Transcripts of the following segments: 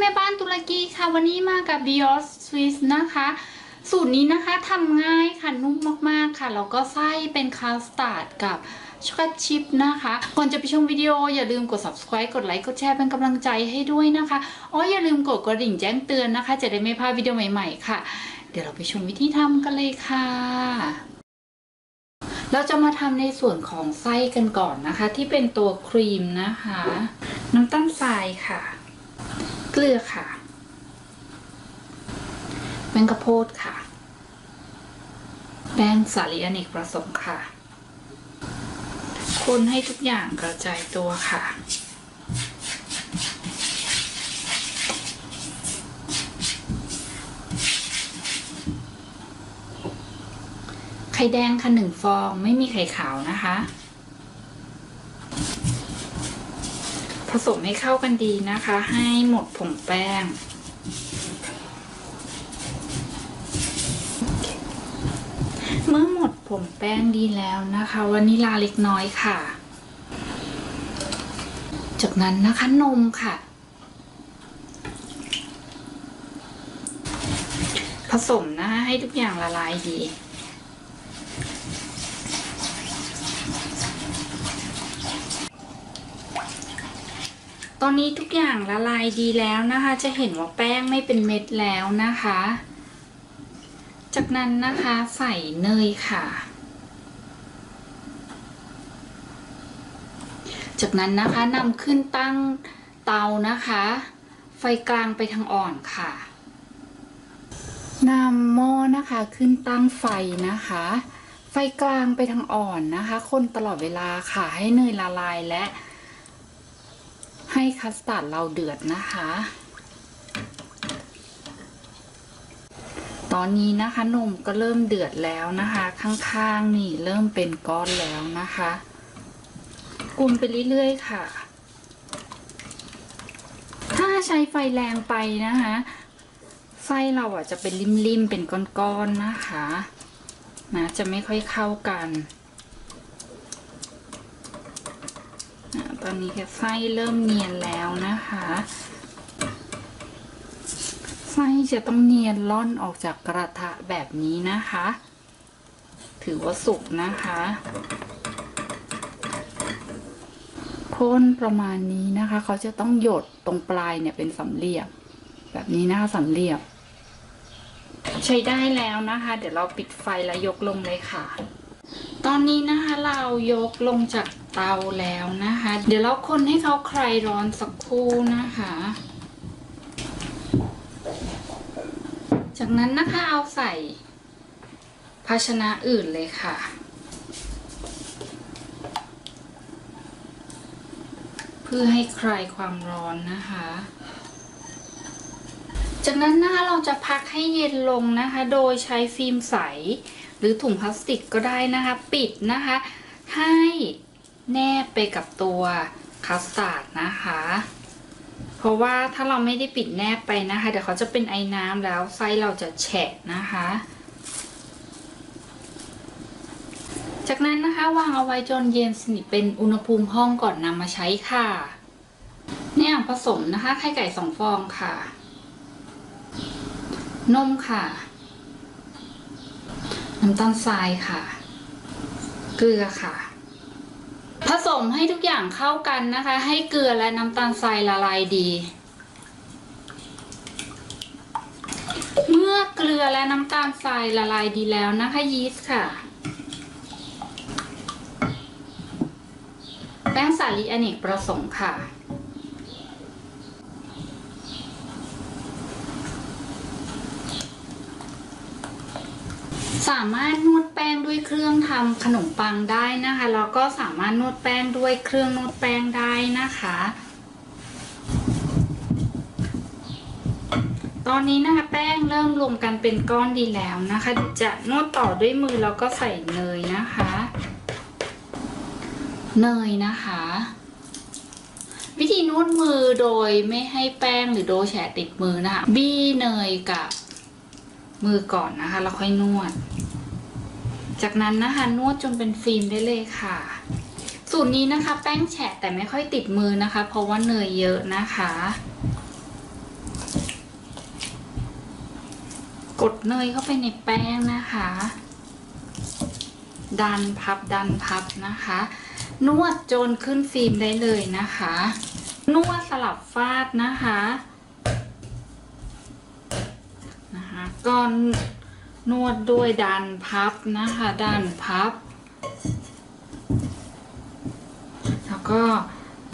แม่บ้านตุรกีค่ะ วันนี้มากับ Bios Swiss นะคะ สูตรนี้นะคะทำง่ายค่ะนุ่มมากๆค่ะ แล้วก็ไส้เป็นคาสตาร์ดกับช็อกโกแลตชิพนะคะ ก่อนจะไปชมวิดีโออย่าลืมกด subscribe กดไลค์กดแชร์เป็นกำลังใจให้ด้วยนะคะอ๋ออย่าลืมกดกระดิ่งแจ้งเตือนนะคะ จะได้ไม่พลาดวิดีโอใหม่ๆค่ะ เดี๋ยวเราไปชมวิธีทำกันเลยค่ะเราจะมาทำในส่วนของไส้กันก่อนนะคะ ที่เป็นตัวครีมนะคะ น้ำตาลทรายค่ะ เกลือค่ะแป้งข้าโพดค่ะ แป้งสาลีอเนกประสงค์ค่ะ คนให้ทุกอย่างกระจายตัวค่ะไข่แดงค่ะหนึ่งฟองไม่มีไข่ขาวนะคะ ผสมให้เข้ากันดีนะคะ ให้หมดผงแป้ง เมื่อหมดผงแป้งดีแล้วนะคะวานิลาเล็กน้อยค่ะ จากนั้นนะคะนมค่ะ ผสมนะคะให้ทุกอย่างละลายดี ตอนนี้ทุกอย่างละลายดีแล้วนะคะ จะเห็นว่าแป้งไม่เป็นเม็ดแล้วนะคะ จากนั้นนะคะใส่เนยค่ะ จากนั้นนะคะนำขึ้นตั้งเตานะคะ ไฟกลางไปทางอ่อนค่ะนำหม้อนะคะขึ้นตั้งไฟนะคะ ไฟกลางไปทางอ่อนนะคะ คนตลอดเวลาค่ะให้เนยละลายและ ให้คัสตาร์ดเราเดือดนะคะ ตอนนี้นะคะนมก็เริ่มเดือดแล้วนะคะ ข้างๆนี่เริ่มเป็นก้อนแล้วนะคะกุมไปเรื่อยๆค่ะ ถ้าใช้ไฟแรงไปนะคะไส้เราอะจะเป็นริมๆเป็นก้อนๆนะคะนะจะไม่ค่อยเข้ากัน อะ ตอนนี้ค่ไส้เริ่มเนียนแล้วนะคะ ไส้จะต้องเนียนล่อนออกจากกระทะแบบนี้นะคะ ถือว่าสุกนะคะพ่นประมาณนี้นะคะ เขาจะต้องหยดตรงปลายเนี่ยเป็นสำเหลี่ยมแบบนี้นะคะสำเหลี่ยมใช้ได้แล้วนะคะ เดี๋ยวเราปิดไฟแล้วยกลงเลยค่ะ ตอนนี้นะคะเรายกลงจาก เตาแล้วนะคะ เดี๋ยวเราคนให้เขาคลายร้อนสักครู่นะคะ จากนั้นนะคะเอาใส่ภาชนะอื่นเลยค่ะเพื่อให้คลายความร้อนนะคะ จากนั้นนะคะเราจะพักให้เย็นลงนะคะ โดยใช้ฟิล์มใส หรือถุงพลาสติกก็ได้นะคะ ปิดนะคะ ให้ แนบไปกับตัวคัสตาร์ดนะคะ เพราะว่าถ้าเราไม่ได้ปิดแนบไปนะคะ เดี๋ยวเขาจะเป็นไอ้น้ำแล้วไส้เราจะแฉะนะคะ จากนั้นนะคะวางเอาไว้จนเย็นสนิทเป็นอุณหภูมิห้องก่อนนำมาใช้ค่ะ เนี่ยผสมนะคะไข่ไก่สองฟองค่ะ นมค่ะ น้ำตาลทรายค่ะ เกลือค่ะ ผสมให้ทุกอย่างเข้ากันนะคะ ให้เกลือและน้ำตาลทรายละลายดี เมื่อเกลือและน้ำตาลทรายละลายดีแล้วนะคะยีสต์ค่ะ แป้งสาลีอเนกประสงค์ค่ะ สามารถนวดแป้งด้วยเครื่องทำขนมปังได้นะคะแล้วก็สามารถนวดแป้งด้วยเครื่องนวดแป้งได้นะคะ ตอนนี้นะคะแป้งเริ่มรวมกันเป็นก้อนดีแล้วนะคะจะนวดต่อด้วยมือแล้วก็ใส่เนยนะคะ เนยนะคะ วิธีนวดมือโดยไม่ให้แป้งหรือโดแฉติดมือนะคะบี้เนยกับ มือก่อนนะคะ แล้วค่อยนวด จากนั้นนะคะนวดจนเป็นฟิล์มได้เลยค่ะ สูตรนี้นะคะ แป้งแฉะแต่ไม่ค่อยติดมือนะคะ เพราะว่าเนยเยอะนะคะ กดเนยเข้าไปในแป้งนะคะ ดันพับดันพับนะคะ นวดจนขึ้นฟิล์มได้เลยนะคะ นวดสลับฟาดนะคะ ก็นวดด้วยดันพับนะคะดันพับ แล้วก็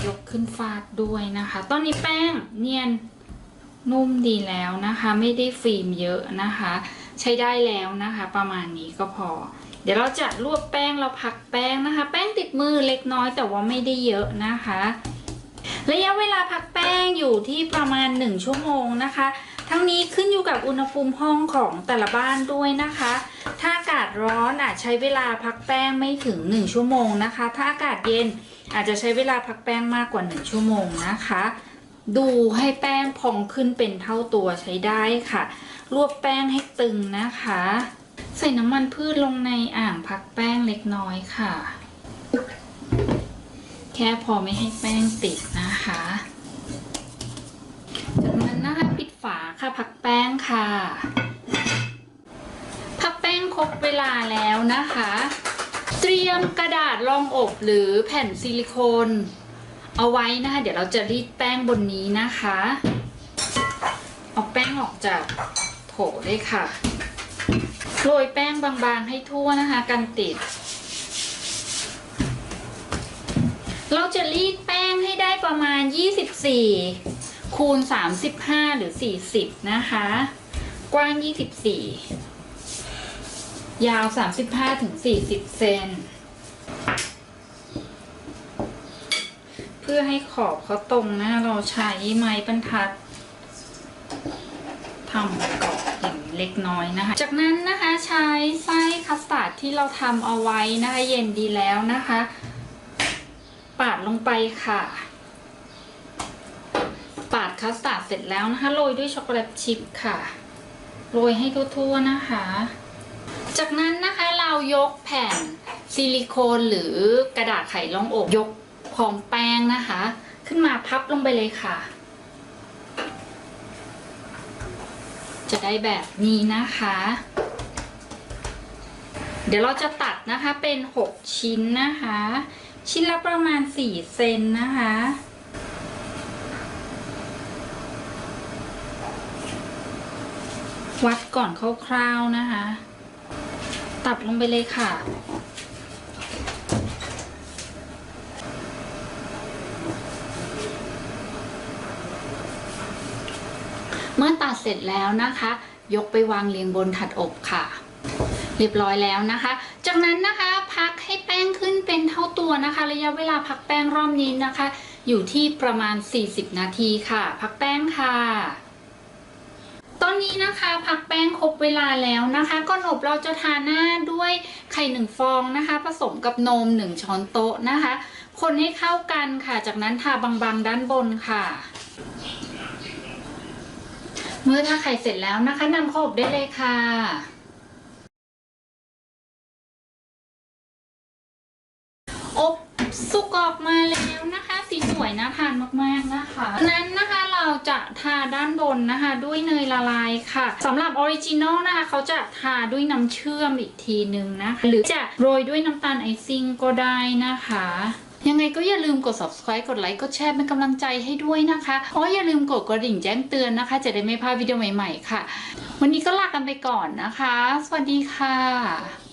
ยกขึ้นฟาดด้วยนะคะ ตอนนี้แป้งเนียนนุ่มดีแล้วนะคะ ไม่ได้ฟิล์มเยอะนะคะ ใช้ได้แล้วนะคะ ประมาณนี้ก็พอ เดี๋ยวเราจะรวบแป้งเราพักแป้งนะคะ แป้งติดมือเล็กน้อยแต่ว่าไม่ได้เยอะนะคะ ระยะเวลาพักแป้งอยู่ที่ประมาณ 1 ชั่วโมงนะคะ ทั้งนี้ขึ้นอยู่กับอุณหภูมิห้องของแต่ละบ้านด้วยนะคะ ถ้าอากาศร้อนอาจใช้เวลาพักแป้งไม่ถึง 1 ชั่วโมงนะคะ ถ้าอากาศเย็นอาจจะใช้เวลาพักแป้งมากกว่า 1 ชั่วโมงนะคะ ดูให้แป้งพองขึ้นเป็นเท่าตัวใช้ได้ค่ะ รวบแป้งให้ตึงนะคะ ใส่น้ำมันพืชลงในอ่างพักแป้งเล็กน้อยค่ะ แค่พอไม่ให้แป้งติดนะคะ จากนั้นนะคะปิดฝาค่ะพักแป้งค่ะพักแป้งครบเวลาแล้วนะคะ เตรียมกระดาษรองอบหรือแผ่นซิลิโคน เอาไว้นะคะ เดี๋ยวเราจะรีดแป้งบนนี้นะคะ เอาแป้งออกจากโถเลยค่ะโรยแป้งบางๆให้ทั่วนะคะ กันติด เราจะรีดแป้งให้ได้ประมาณ 24 คูณ 35 หรือ 40 นะคะ กว้าง 24 ยาว 35ถึง40 เซน เพื่อให้ขอบเขาตรงนะเราใช้ไม้บรรทัดทำกรอบอย่างเล็กน้อยนะคะ จากนั้นนะคะใช้ไส้คัสตาร์ดที่เราทำเอาไว้นะคะ เย็นดีแล้วนะคะ ปาดลงไปค่ะ ปาดคัสตาร์ดเสร็จแล้วนะคะโรยด้วยช็อกโกแลตชิพค่ะ โรยให้ทั่วๆนะคะ จากนั้นนะคะเรายกแผ่นซิลิโคนหรือกระดาษไขลองอบยกพร้อมแป้งนะคะ ขึ้นมาพับลงไปเลยค่ะ จะได้แบบนี้นะคะ เดี๋ยวเราจะตัดนะคะเป็น 6 ชิ้นนะคะ ชิ้นละประมาณ 4 เซนนะคะ วัดก่อนคร่าวๆนะคะ ตัดลงไปเลยค่ะ เมื่อตัดเสร็จแล้วนะคะ ยกไปวางเรียงบนถัดอบค่ะ เรียบร้อยแล้วนะคะ จากนั้นนะคะพักให้แป้งขึ้นเป็นเท่าตัวนะคะ ระยะเวลาพักแป้งรอบนี้นะคะ อยู่ที่ประมาณ 40 นาทีค่ะ พักแป้งค่ะ นี้นะคะพักแป้งครบเวลาแล้วนะคะก่อนอบเราจะทาหน้าด้วยไข่หนึ่งฟองนะคะ ผสมกับนมหนึ่งช้อนโต๊ะนะคะ คนให้เข้ากันค่ะ จากนั้นทาบางๆด้านบนค่ะ เมื่อทาไข่เสร็จแล้วนะคะนำเข้าอบได้เลยค่ะอบสุกออกมาแล้วนะคะ สีสวยน่าทานมากๆนะคะนั้นนะคะเราจะทาด้านบนนะคะ ด้วยเนยละลายค่ะสำหรับออริจินอลนะคะเขาจะทาด้วยน้ำเชื่อมอีกทีหนึ่งนะคะหรือจะโรยด้วยน้ำตาลไอซิ่งก็ได้นะคะยังไงก็อย่าลืมกด subscribe กดไลค์ กดแชร์เป็นกำลังใจให้ด้วยนะคะอ๋ออย่าลืมกดกระดิ่งแจ้งเตือนนะคะ จะได้ไม่พลาดวิดีโอใหม่ ๆ ค่ะ วันนี้ก็ลากันไปก่อนนะคะ สวัสดีค่ะ